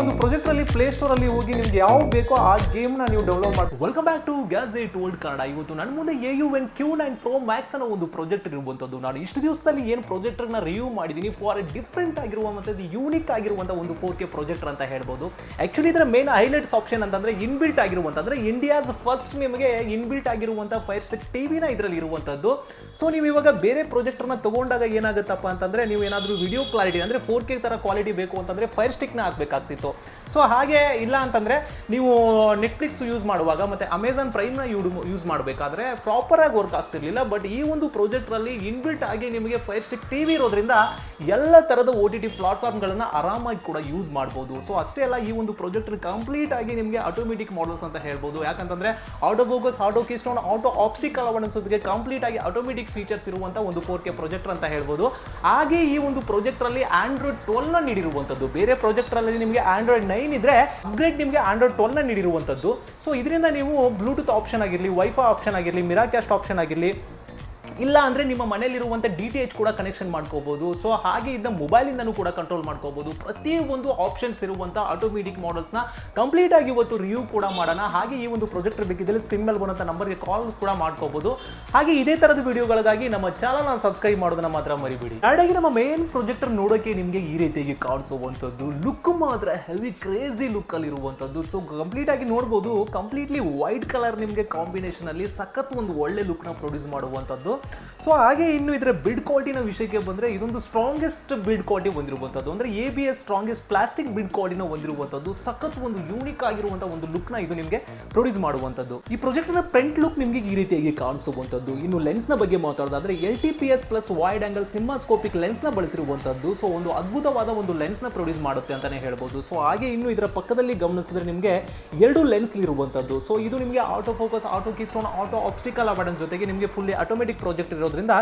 ಒಂದು ಪ್ರೊಜೆಕ್ಟ್ ಅಲ್ಲಿ play store ಅಲ್ಲಿ ಹೋಗಿ ನಿಮ್ಗೆ ಯಾವ ಬೇಕೋ ಆ ಗೇಮ್ನ ನೀವು ಡೌನ್ಲೋಡ್ ಮಾಡಿ welcome back to gadget world Kannada ಇವತ್ತು ನನ್ನ ಮುಂದೆ A U N Q nine pro max ಅನ್ನೋ ಒಂದು ಪ್ರಾಜೆಕ್ಟ್ ಇರುವಂತದ್ದು. ನಾನು ಇಷ್ಟು ದಿವಸದಲ್ಲಿ ಏನು ಪ್ರೊಜೆಕ್ಟ್ನ ರಿವ್ಯೂ ಮಾಡಿದ್ದೀನಿ ಫಾರ್ ಎ ಡಿಫ್ರೆಂಟ್ ಆಗಿರುವಂಥದ್ದು ಯೂನಿಕ್ ಆಗಿರುವಂಥ ಒಂದು ಫೋರ್ ಕೆ ಪ್ರಾಜೆಕ್ಟರ್ ಅಂತ ಹೇಳ್ಬೋದು. ಆಕ್ಚುಲಿ ಇದರ ಮೇನ್ ಹೈಲೈಟ್ಸ್ ಆಪ್ಷನ್ ಅಂತಂದ್ರೆ ಇನ್ಬಿಲ್ಟ್ ಆಗಿರುವಂತಂದ್ರೆ ಇಂಡಿಯಾಸ್ ಫಸ್ಟ್ ನಿಮಗೆ ಇನ್ಬಿಲ್ಟ್ ಆಗಿರುವಂಥ ಫೈರ್ ಸ್ಟಿಕ್ ಟಿವಿನ ಇದರಲ್ಲಿ ಇರುವಂಥದ್ದು ಸೊ ನೀವು ಇವಾಗ ಬೇರೆ ಪ್ರಾಜೆಕ್ಟರ್ನ ತಗೊಂಡಾಗ ಏನಾಗುತ್ತಪ್ಪ ಅಂತಂದ್ರೆ, ನೀವು ಏನಾದರೂ ವಿಡಿಯೋ ಕ್ಲಾರಿಟಿ ಅಂದ್ರೆ ಫೋರ್ ಕೆ ತರ ಕ್ವಾಲಿಟಿ ಬೇಕು ಅಂತಂದ್ರೆ ಫೈರ್ ಸ್ಟಿಕ್ನ ಹಾಕ್ಬೇಕಾಗ್ತಿತ್ತು. ಸೊ ಹಾಗೆ ಇಲ್ಲ ಅಂತಂದರೆ ನೀವು ನೆಟ್ಫ್ಲಿಕ್ಸ್ ಯೂಸ್ ಮಾಡುವಾಗ ಮತ್ತು ಅಮೆಝಾನ್ ಪ್ರೈಮ್ನ ಯೂಸ್ ಮಾಡಬೇಕಾದ್ರೆ ಪ್ರಾಪರ್ ಆಗಿ ವರ್ಕ್ ಆಗ್ತಿರ್ಲಿಲ್ಲ. ಬಟ್ ಈ ಒಂದು ಪ್ರಾಜೆಕ್ಟ್ರಲ್ಲಿ ಇನ್ಬಿಲ್ಟ್ ಆಗಿ ನಿಮಗೆ ಫೈರ್ ಸ್ಟಿಕ್ ಟಿವಿ ಇರೋದ್ರಿಂದ ಎಲ್ಲ ಥರದ ಓ ಟಿ ಟಿ ಪ್ಲಾಟ್ಫಾರ್ಮ್ಗಳನ್ನು ಆರಾಮಾಗಿ ಕೂಡ ಯೂಸ್ ಮಾಡ್ಬೋದು. ಸೊ ಅಷ್ಟೇ ಅಲ್ಲ, ಈ ಒಂದು ಪ್ರಾಜೆಕ್ಟ್ ಕಂಪ್ಲೀಟ್ ಆಗಿ ನಿಮಗೆ ಆಟೋಮೆಟಿಕ್ ಮಾಡಲ್ಸ್ ಅಂತ ಹೇಳ್ಬೋದು. ಯಾಕಂತಂದರೆ auto focus auto keystone auto obstacle ಅಳವಡಿಸೋದಕ್ಕೆ complete ಆಗಿ ಆಟೋಮೆಟಿಕ್ ಫೀಚರ್ಸ್ ಇರುವಂಥ ಒಂದು ಫೋರ್ ಕೆ ಪ್ರಾಜೆಕ್ಟ್ ಅಂತ ಹೇಳ್ಬೋದು. ಹಾಗೆ ಈ ಒಂದು ಪ್ರಾಜೆಕ್ಟ್ರಲ್ಲಿ ಆಂಡ್ರಾಯ್ಡ್ ಟ್ವೆಲ್ನ ನೀಡಿರುವಂತದ್ದು. ಬೇರೆ ಪ್ರಾಜೆಕ್ಟ್ರಲ್ಲಿ ನಿಮಗೆ ಆಂಡ್ರಾಯ್ಡ್ ನೈನ್ ಇದ್ರೆ ಅಪ್ಗ್ರೇಡ್ ನಿಮಗೆ ಆಂಡ್ರಾಯ್ಡ್ ಟ್ವೆಲ್ನ ನೀಡಿರುವಂತದ್ದು. ಸೊ ಇದರಿಂದ ನೀವು ಬ್ಲೂಟೂತ್ ಆಪ್ಷನ್ ಆಗಿರಲಿ ವೈಫೈ ಆಪ್ಷನ್ ಆಗಿರಲಿ ಮಿರಾಕ್ಯಾಸ್ಟ್ ಆಪ್ಷನ್ ಆಗಿರಲಿ ಇಲ್ಲ ಅಂದ್ರೆ ನಿಮ್ಮ ಮನೆಯಲ್ಲಿರುವಂಥ ಡಿ ಟಿ ಎಚ್ ಕೂಡ ಕನೆಕ್ಷನ್ ಮಾಡ್ಕೋಬೋದು. ಸೊ ಹಾಗೆ ಇದ್ದ ಮೊಬೈಲಿಂದನೂ ಕೂಡ ಕಂಟ್ರೋಲ್ ಮಾಡ್ಕೋಬೋದು. ಪ್ರತಿ ಒಂದು ಆಪ್ಷನ್ಸ್ ಇರುವಂಥ ಆಟೋಮೆಟಿಕ್ ಮಾಡಲ್ಸ್ನ ಕಂಪ್ಲೀಟ್ ಆಗಿ ಇವತ್ತು ರಿವ್ಯೂ ಕೂಡ ಮಾಡೋಣ. ಹಾಗೆ ಈ ಒಂದು ಪ್ರೊಜೆಕ್ಟ್ ಬೇಕಿದ್ದಲ್ಲಿ ಸ್ಕ್ರೀನ್ ಮೇಲೆ ಬರುವಂಥ ನಂಬರ್ಗೆ ಕಾಲ್ ಕೂಡ ಮಾಡ್ಕೋಬೋದು. ಹಾಗೆ ಇದೇ ತರದ ವಿಡಿಯೋಗಳಿಗಾಗಿ ನಮ್ಮ ಚಾನಲ್ನ ಸಬ್ಸ್ಕ್ರೈಬ್ ಮಾಡೋದನ್ನ ಮಾತ್ರ ಮರಿಬೇಡಿ. ಎರಡಾಗಿ ನಮ್ಮ ಮೇನ್ ಪ್ರೊಜೆಕ್ಟರ್ ನೋಡೋಕೆ ನಿಮಗೆ ಈ ರೀತಿಯಾಗಿ ಕಾಣಿಸುವಂಥದ್ದು. ಲುಕ್ ಮಾತ್ರ ಹೆವಿ ಕ್ರೇಜಿ ಲುಕ್ ಅಲ್ಲಿ ಇರುವಂಥದ್ದು. ಸೊ ಕಂಪ್ಲೀಟ್ ಆಗಿ ನೋಡ್ಬೋದು. ಕಂಪ್ಲೀಟ್ಲಿ ವೈಟ್ ಕಲರ್ ನಿಮಗೆ ಕಾಂಬಿನೇಷನ್ ಅಲ್ಲಿ ಸಖತ್ ಒಂದು ಒಳ್ಳೆ ಲುಕ್ನ ಪ್ರೊಡ್ಯೂಸ್ ಮಾಡುವಂಥದ್ದು. ಸೊ ಹಾಗೆ ಇನ್ನು ಇದರ ಬಿಡ್ ಕ್ವಾಲಿಟಿನ ವಿಷಯಕ್ಕೆ ಬಂದರೆ ಇದೊಂದು ಸ್ಟ್ರಾಂಗೆಸ್ಟ್ ಬಿಡ್ ಕ್ವಾಲಿಟಿ ಹೊಂದಿರುವಂಥದ್ದು ಅಂದರೆ A B S strongest plastic build ಕ್ವಾಲಿಟಿನ ಹೊಂದಿರುವಂಥದ್ದು ಸಖತ್ ಒಂದು ಯೂನಿಕ್ ಆಗಿರುವಂಥ ಒಂದು ಲುಕ್ನ ಇದು ನಿಮಗೆ ಪ್ರೊಡ್ಯೂಸ್ ಮಾಡುವಂಥದ್ದು ಈ ಪ್ರಾಜೆಕ್ಟ್ನ ಫ್ರಂಟ್ ಲುಕ್ ನಿಮಗೆ ಈ ರೀತಿಯಾಗಿ ಕಾಣಿಸುವಂಥದ್ದು ಇನ್ನು ಲೆನ್ಸ್ನ ಬಗ್ಗೆ ಮಾತಾಡೋದಾದ್ರೆ L T P S plus wide angle cinemascopic ಲೆನ್ಸ್ನ ಬಳಸಿರುವಂಥದ್ದು ಸೊ ಒಂದು ಅದ್ಭುತವಾದ ಒಂದು ಲೆನ್ಸ್ನ ಪ್ರೊಡ್ಯೂಸ್ ಮಾಡುತ್ತೆ ಅಂತಲೇ ಹೇಳ್ಬೋದು. ಸೊ ಹಾಗೆ ಇನ್ನು ಇದರ ಪಕ್ಕದಲ್ಲಿ ಗಮನಿಸಿದ್ರೆ ನಿಮಗೆ ಎರಡು ಲೆನ್ಸ್ ಇರುವಂಥದ್ದು ಸೊ ಇದು ನಿಮಗೆ auto focus auto keystone auto obstacle avoid ಜೊತೆಗೆ ನಿಮಗೆ ಫುಲ್ಲಿ ಆಟೋಮೆಟಿಕ್ ಪ್ರಾಜೆಕ್ಟ್ ಇರೋದ್ರಿಂದ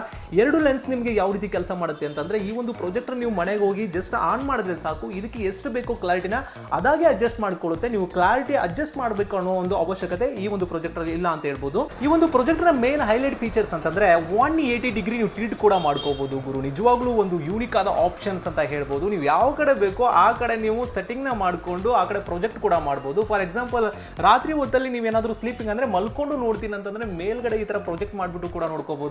ಎರಡು ಲೆನ್ಸ್ ನಿಮಗೆ ಯಾವ ರೀತಿ ಕೆಲಸ ಮಾಡುತ್ತೆ ಅಂತಂದ್ರೆ ಈ ಒಂದು ಪ್ರೊಜೆಕ್ಟರ್ ನೀವು ಮನೆಗೆ ಹೋಗಿ ಜಸ್ಟ್ ಆನ್ ಮಾಡಿದ್ರೆ ಸಾಕು. ಇದಕ್ಕೆ ಎಷ್ಟು ಬೇಕೋ ಕ್ಲಾರಿಟಿನ ಅದಾಗೆ ಅಡ್ಜಸ್ಟ್ ಮಾಡ್ಕೊಳ್ಳುತ್ತೆ. ನೀವು ಕ್ಲಾರಿಟಿ ಅಡ್ಜಸ್ಟ್ ಮಾಡಬೇಕು ಅನ್ನೋ ಒಂದು ಅವಶ್ಯಕತೆ ಈ ಒಂದು ಪ್ರೊಜೆಕ್ಟರ್ ಇಲ್ಲ ಅಂತ ಹೇಳ್ಬೋದು. ಈ ಒಂದು ಪ್ರೊಜೆಕ್ಟರ್ ಮೇನ್ ಹೈಲೈಟ್ ಫೀಚರ್ಸ್ ಅಂತಂದ್ರೆ ಒನ್ ಏಯ್ಟಿ ಡಿಗ್ರಿ ನೀವು ಟಿಲ್ಟ್ ಕೂಡ ಮಾಡ್ಕೋಬಹುದು ಗುರು. ನಿಜವಾಗ್ಲೂ ಒಂದು ಯೂನಿಕ್ ಆದ ಆಪ್ಷನ್ಸ್ ಅಂತ ಹೇಳ್ಬೋದು. ನೀವು ಯಾವ ಕಡೆ ಬೇಕೋ ಆ ಕಡೆ ನೀವು ಸೆಟ್ಟಿಂಗ್ನ ಮಾಡ್ಕೊಂಡು ಆ ಕಡೆ ಪ್ರಾಜೆಕ್ಟ್ ಕೂಡ ಮಾಡ್ಬೋದು. ಫಾರ್ ಎಕ್ಸಾಂಪಲ್ ರಾತ್ರಿ ಹೊತ್ತಲ್ಲಿ ನೀವೇನಾದ್ರೂ ಸ್ಲೀಪಿಂಗ್ ಅಂದ್ರೆ ಮಲ್ಕೊಂಡು ನೋಡ್ತೀನಿ ಅಂತಂದ್ರೆ ಮೇಲ್ಗಡೆ ಈ ತರ ಪ್ರಾಜೆಕ್ಟ್ ಮಾಡ್ಬಿಟ್ಟು ಕೂಡ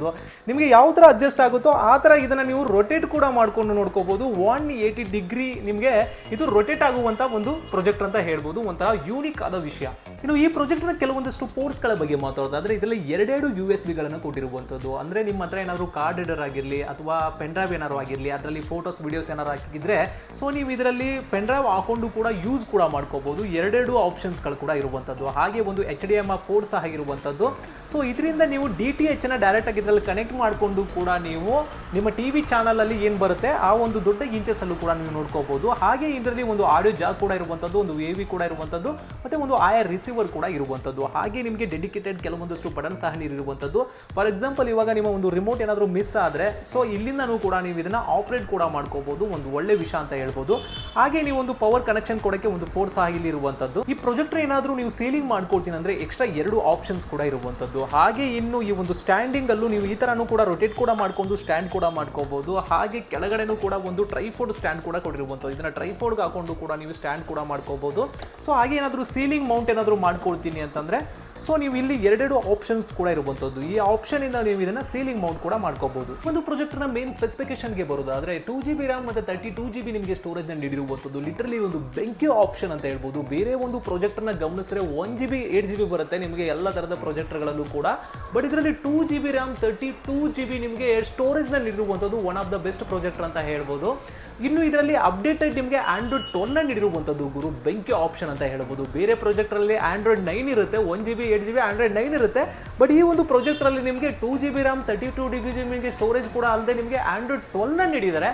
ನೋಡ್ಕೋಬಹುದು ನಿಮಗೆ ಯಾವ ತರ ಅಡ್ಜಸ್ಟ್ ಆಗುತ್ತೋ ಆ ಥರ ಇದನ್ನ ನೀವು ರೊಟೇಟ್ ಕೂಡ ಮಾಡ್ಕೊಂಡು ನೋಡ್ಕೋಬೋದು. ಒನ್ ಏಯ್ಟಿ ಡಿಗ್ರಿ ನಿಮಗೆ ಇದು ರೊಟೇಟ್ ಆಗುವಂಥ ಒಂದು ಪ್ರೊಜೆಕ್ಟ್ ಅಂತ ಹೇಳ್ಬೋದು. ಒಂಥರ ಯೂನಿಕ್ ಆದ ವಿಷಯ. ಇನ್ನು ಈ ಪ್ರಾಜೆಕ್ಟ್ನ ಕೆಲವೊಂದಷ್ಟು ಪೋರ್ಟ್ಸ್ಗಳ ಗಳ ಬಗ್ಗೆ ಮಾತಾಡೋದಾದ್ರೆ, ಇದರಲ್ಲಿ ಎರಡೆರಡು ಯು ಎಸ್ ಬಿಗಳನ್ನು ಕೊಟ್ಟಿರುವಂಥದ್ದು. ಅಂದ್ರೆ ನಿಮ್ಮ ಹತ್ರ ಏನಾದರೂ ಕಾರ್ಡ್ ರೀಡರ್ ಆಗಿರಲಿ ಅಥವಾ ಪೆನ್ ಡ್ರೈವ್ ಏನಾದ್ರು ಆಗಿರಲಿ, ಅದರಲ್ಲಿ ಫೋಟೋಸ್ ವಿಡಿಯೋಸ್ ಏನಾದ್ರು ಹಾಕಿದ್ರೆ ಸೊ ನೀವು ಇದರಲ್ಲಿ ಪೆನ್ ಡ್ರೈವ್ ಹಾಕೊಂಡು ಕೂಡ ಯೂಸ್ ಕೂಡ ಮಾಡ್ಕೋಬಹುದು ಎರಡೆರಡು ಆಪ್ಷನ್ಸ್ಗಳು ಕೂಡ ಇರುವಂಥದ್ದು. ಹಾಗೆ ಒಂದು ಎಚ್ ಡಿ ಎಂ ಫೋರ್ ಸಹ ಇರುವಂಥದ್ದು ಸೊ ಇದರಿಂದ ನೀವು ಡಿ ಟಿ ಡೈರೆಕ್ಟ್ ಆಗಿ ಇದರಲ್ಲಿ ಕನೆಕ್ಟ್ ಮಾಡಿಕೊಂಡು ಕೂಡ ನೀವು ನಿಮ್ಮ ಟಿ ವಿ ಚಾನಲ್ ಅಲ್ಲಿ ಏನು ಬರುತ್ತೆ, ಆ ಒಂದು ದೊಡ್ಡ ಇಂಚಸ್ ಅಲ್ಲೂ ಕೂಡ ನೀವು ನೋಡ್ಕೋಬಹುದು ಹಾಗೆ ಇದರಲ್ಲಿ ಒಂದು ಆಡಿಯೋ ಜಾಗ್ ಕೂಡ ಇರುವಂಥದ್ದು, ಒಂದು ಎ ವಿ ಕೂಡ ಇರುವಂಥದ್ದು, ಮತ್ತೆ ಒಂದು ಆಯಾ ರಿಸೀವರ್ ಕೂಡ ಇರುವಂಥದ್ದು ಹಾಗೆ ನಿಮಗೆ ಡೆಡಿಕೇಟೆಡ್ ಕೆಲವೊಂದಷ್ಟು ಬಟನ್ ಸಹ ಇರುವಂಥದ್ದು ಫಾರ್ ಎಕ್ಸಾಂಪಲ್ ಇವಾಗ ನಿಮ್ಮ ಒಂದು ರಿಮೋಟ್ ಏನಾದರೂ ಮಿಸ್ ಆದರೆ ಸೊ ಇಲ್ಲಿಂದನೂ ಕೂಡ ನೀವು ಇದನ್ನ ಆಪರೇಟ್ ಕೂಡ ಮಾಡ್ಕೋಬಹುದು ಒಂದು ಒಳ್ಳೆ ವಿಷಯ ಅಂತ ಹೇಳ್ಬೋದು. ಹಾಗೆ ನೀವು ಒಂದು ಪವರ್ ಕನೆಕ್ಷನ್ ಕೊಡಕ್ಕೆ ಒಂದು ಫೋರ್ ಸಹ ಇಲ್ಲಿ ಇರುವಂಥದ್ದು ಈ ಪ್ರೊಜೆಕ್ಟರ್ ಏನಾದರೂ ನೀವು ಸೀಲಿಂಗ್ ಮಾಡ್ಕೊಳ್ತೀನಿ ಅಂದ್ರೆ ಎಕ್ಸ್ಟ್ರಾ ಎರಡು ಆಪ್ಷನ್ಸ್ ಕೂಡ ಇರುವಂಥದ್ದು ಹಾಗೆ ಇನ್ನು ಈ ಒಂದು ಸ್ಟ್ಯಾಂಡಿಂಗ್ ಅಲ್ಲೂ ನೀವು ಈ ತರನೂ ಕೂಡ ರೊಟೇಟ್ ಕೂಡ ಮಾಡ್ಕೊಂಡು ಸ್ಟ್ಯಾಂಡ್ ಕೂಡ ಮಾಡ್ಕೋಬಹುದು ಹಾಗೆ ಕೆಳಗಡೆನೂ ಕೂಡ ಒಂದು ಟ್ರೈಫೋರ್ಡ್ ಸ್ಟ್ಯಾಂಡ್ ಕೂಡ ಕೊಟ್ಟಿರುವಂಥದ್ದು ಇದನ್ನ ಟ್ರೈಫೋರ್ಡ್ಗೆ ಹಾಕೊಂಡು ಕೂಡ ನೀವು ಸ್ಟ್ಯಾಂಡ್ ಕೂಡ ಮಾಡ್ಕೋಬಹುದು ಸೊ ಹಾಗೆ ಏನಾದರೂ ಸೀಲಿಂಗ್ ಮೌಂಟ್ ಏನಾದರೂ ಮಾಡ್ಕೊಳ್ತೀನಿ ಅಂತಂದರೆ ಸೊ ನೀವು ಇಲ್ಲಿ ಎರಡೆರಡು ಆಪ್ಷನ್ಸ್ ಕೂಡ ಇರುವಂಥದ್ದು ಈ ಆಪ್ಷನ್ ಇಂದ ನೀವು ಇದನ್ನು ಸೀಲಿಂಗ್ ಮೌಂಟ್ ಕೂಡ ಮಾಡ್ಕೋಬಹುದು ಒಂದು ಪ್ರೊಜೆಕ್ಟ್ನ ಮೇನ್ ಸ್ಪೆಸಿಫಿಕೇಶನ್ಗೆ ಬರೋದಾದ್ರೆ ಟೂ ಜಿ ಬಿ ರ್ಯಾಮ್ ಮತ್ತೆ ತರ್ಟಿ ಟೂ ಜಿ ಬಿ ನಿಮಗೆ ಸ್ಟೋರೇಜ್ನ ನೀಡಿರುವಂಥದ್ದು ಲಿಟರಲಿ ಒಂದು ಬೆಂಕಿ ಆಪ್ಷನ್ ಅಂತ ಹೇಳ್ಬೋದು. ಬೇರೆ ಒಂದು ಪ್ರಾಜೆಕ್ಟರ್ನ ಗಮನಿಸಿದ್ರೆ one G B eight G B ಬರುತ್ತೆ ನಿಮಗೆ ಎಲ್ಲ ತರದ ಪ್ರಾಜೆಕ್ಟರ್ಗಳಲ್ಲೂ ಕೂಡ. ಬಟ್ ಇದರಲ್ಲಿ two G B RAM thirty two G B ನಿಮಗೆ ಸ್ಟೋರೇಜ್ನಲ್ಲಿ ಇರುವಂಥದ್ದು one of the best projector ಅಂತ ಹೇಳ್ಬೋದು. ಇನ್ನು ಇದರಲ್ಲಿ ಅಪ್ಡೇಟೆಡ್ ನಿಮಗೆ ಆಂಡ್ರಾಯ್ಡ್ ಟೋನ್ನ ನೀಡಿರುವಂಥದ್ದು ಗುರು, ಬೆಂಕಿ ಆಪ್ಷನ್ ಅಂತ ಹೇಳ್ಬೋದು. ಬೇರೆ ಪ್ರಾಜೆಕ್ಟರಲ್ಲಿ ಆಂಡ್ರಾಯ್ಡ್ ನೈನ್ ಇರುತ್ತೆ one G B eight G B Android nine ಇರುತ್ತೆ. ಬಟ್ ಈ ಒಂದು ಪ್ರಾಜೆಕ್ಟರಲ್ಲಿ ನಿಮಗೆ two G B RAM thirty two G B ನಿಮಗೆ ಸ್ಟೋರೇಜ್ ಕೂಡ ಅಲ್ಲದೆ ನಿಮಗೆ ಆಂಡ್ರಾಯ್ಡ್ ಟ್ವೆಲ್ನ ನೀಡಿದ್ದಾರೆ.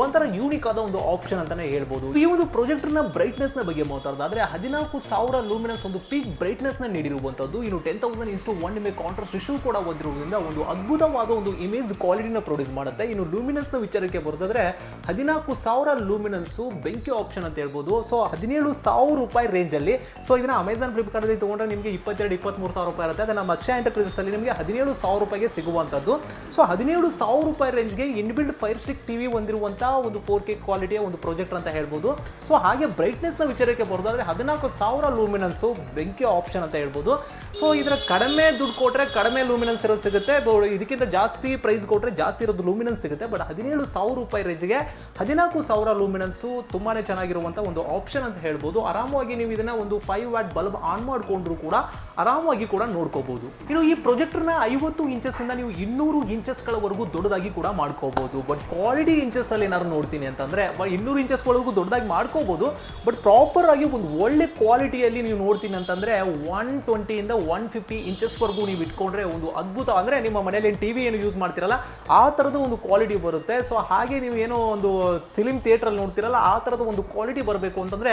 ಒಂಥರ ಯೂನಿಕ್ ಆದ ಒಂದು ಆಪ್ಷನ್ ಅಂತಾನೆ ಹೇಳ್ಬೋದು. ಈ ಒಂದು ಪ್ರೊಜೆಕ್ಟರ್ನ ಬ್ರೈಟ್ನೆಸ್ನ ಬಗ್ಗೆ ಮಾತಾಡೋದಾದ್ರೆ ಹದಿನಾಲ್ಕು ಸಾವಿರ ಲೂಮಿನಸ್ ಒಂದು ಪೀಕ್ ಬ್ರೈಟ್ನೆಸ್ನ ನೀಡಿರುವಂತದ್ದು ಇನ್ನು ಟೆನ್ ತೌಸಂಡ್ ಇಷ್ಟು ಒನ್ ಎಂ ಕಾಂಟ್ರಾಸ್ಟ್ ಇಶ್ಯೂ ಕೂಡ ಹೊಂದಿರುವುದರಿಂದ ಒಂದು ಅದ್ಭುತವಾದ ಒಂದು ಇಮೇಜ್ ಕ್ವಾಲಿಟಿನ ಪ್ರೊಡ್ಯೂಸ್ ಮಾಡುತ್ತೆ. ಇನ್ನು ಲೂಮಿನಸ್ನ ವಿಚಾರಕ್ಕೆ ಬರೋದಾದ್ರೆ ಹದಿನಾಲ್ಕು ಸಾವಿರ ಲೂಮಿನನ್ಸ್ ಬೆಂಕಿ ಆಪ್ಷನ್ ಅಂತ ಹೇಳ್ಬೋದು. ಸೊ ಹದಿನೇಳು ಸಾವಿರ ರೂಪಾಯಿ ರೇಂಜ್ ಅಲ್ಲಿ. ಸೊ ಇದನ್ನ ಅಮೆಝಾನ್ ಫ್ಲಿಪ್ಕಾರ್ಟ್ ಅಲ್ಲಿ ತಗೊಂಡ್ರೆ ನಿಮಗೆ ಇಪ್ಪತ್ತೆರಡು ಇಪ್ಪತ್ಮೂರು ಸಾವಿರ ರೂಪಾಯಿ ಇರುತ್ತೆ. ಅದೇ ನಮ್ಮ ಅಕ್ಷಯ ಎಂಟರ್ಪ್ರೈಸಸ್ ಅಲ್ಲಿ ನಿಮಗೆ ಹದಿನೇಳು ಸಾವಿರ ರೂಪಾಯಿಗೆ ಸಿಗುವಂತದ್ದು ಸೊ ಹದಿನೇಳು ಸಾವಿರ ರೂಪಾಯಿ ರೇಂಜ್ಗೆ ಇನ್ಬಿಲ್ಡ್ ಫೈರ್ ಸ್ಟಿಕ್ ಟಿವಿ ಹೊಂದಿರುವಂತ ಇರುವಂತಹ ಒಂದು ಫೋರ್ ಕೆ ಕ್ವಾಲಿಟಿಯ ಒಂದು ಪ್ರೊಜೆಕ್ಟ್ ಅಂತ ಹೇಳ್ಬೋದು. ಸೊ ಹಾಗೆ ಬ್ರೈಟ್ನೆಸ್ನ ವಿಚಾರಕ್ಕೆ ಬರೋದಾದ್ರೆ ಹದಿನಾಲ್ಕು ಸಾವಿರ ಲೂಮಿನನ್ಸು ಬೆಂಕಿ ಆಪ್ಷನ್ ಅಂತ ಹೇಳ್ಬೋದು. ಸೊ ಇದರ ಕಡಿಮೆ ದುಡ್ಡು ಕೊಟ್ರೆ ಕಡಿಮೆ ಲೂಮಿನನ್ಸ್ ಇರೋದು ಸಿಗುತ್ತೆ. ಇದಕ್ಕಿಂತ ಜಾಸ್ತಿ ಪ್ರೈಸ್ ಕೊಟ್ಟರೆ ಜಾಸ್ತಿ ಇರೋದು ಲೂಮಿನನ್ಸ್ ಸಿಗುತ್ತೆ. ಬಟ್ ಹದಿನೇಳು ಸಾವಿರ ರೂಪಾಯಿ ರೇಂಜ್ಗೆ ಹದಿನಾಲ್ಕು ಸಾವಿರ ಲೂಮಿನನ್ಸು ತುಂಬಾನೇ ಚೆನ್ನಾಗಿರುವಂತ ಒಂದು ಆಪ್ಷನ್ ಅಂತ ಹೇಳ್ಬೋದು. ಆರಾಮವಾಗಿ ನೀವು ಇದನ್ನ ಒಂದು ಫೈವ್ ವ್ಯಾಟ್ ಬಲ್ಬ್ ಆನ್ ಮಾಡಿಕೊಂಡ್ರು ಕೂಡ ಆರಾಮವಾಗಿ ಕೂಡ ನೋಡ್ಕೋಬಹುದು ಇನ್ನು ಈ ಪ್ರೊಜೆಕ್ಟರ್ನ ಐವತ್ತು ಇಂಚಸ್ ಇಂದ ನೀವು ಇನ್ನೂರು ಇಂಚಸ್ ಗಳವರೆಗೂ ದೊಡ್ಡದಾಗಿ ಕೂಡ ಮಾಡ್ಕೋಬಹುದು ಬಟ್ ಕ್ವಾಲಿಟಿ ಇಂಚಸ್ ಏನಾದ್ರು ನೋಡ್ತೀನಿ ಅಂತಂದರೆ ಇನ್ನೂರು ಇಂಚಸ್ ವರೆಗೂ ದೊಡ್ಡದಾಗಿ ಮಾಡ್ಕೋಬೋದು ಬಟ್ ಪ್ರಾಪರ್ ಆಗಿ ಒಂದು ಒಳ್ಳೆ ಕ್ವಾಲಿಟಿಯಲ್ಲಿ ನೀವು ನೋಡ್ತೀನಿ ಅಂತಂದರೆ ಒನ್ ಟ್ವೆಂಟಿಯಿಂದ ಒನ್ ಫಿಫ್ಟಿ ಇಂಚಸ್ ವರೆಗೂ ನೀವು ಇಟ್ಕೊಂಡ್ರೆ ಒಂದು ಅದ್ಭುತ. ಅಂದರೆ ನಿಮ್ಮ ಮನೇಲಿ ಏನು ಟಿವಿ ಏನು ಯೂಸ್ ಮಾಡ್ತಿರಲ್ಲ, ಆ ಥರದ ಒಂದು ಕ್ವಾಲಿಟಿ ಬರುತ್ತೆ. ಸೊ ಹಾಗೆ ನೀವು ಏನೋ ಒಂದು ಫಿಲಿಮ್ ಥಿಯೇಟ್ರಲ್ಲಿ ನೋಡ್ತಿರಲ್ಲ, ಆ ಥರದ ಒಂದು ಕ್ವಾಲಿಟಿ ಬರಬೇಕು ಅಂತಂದರೆ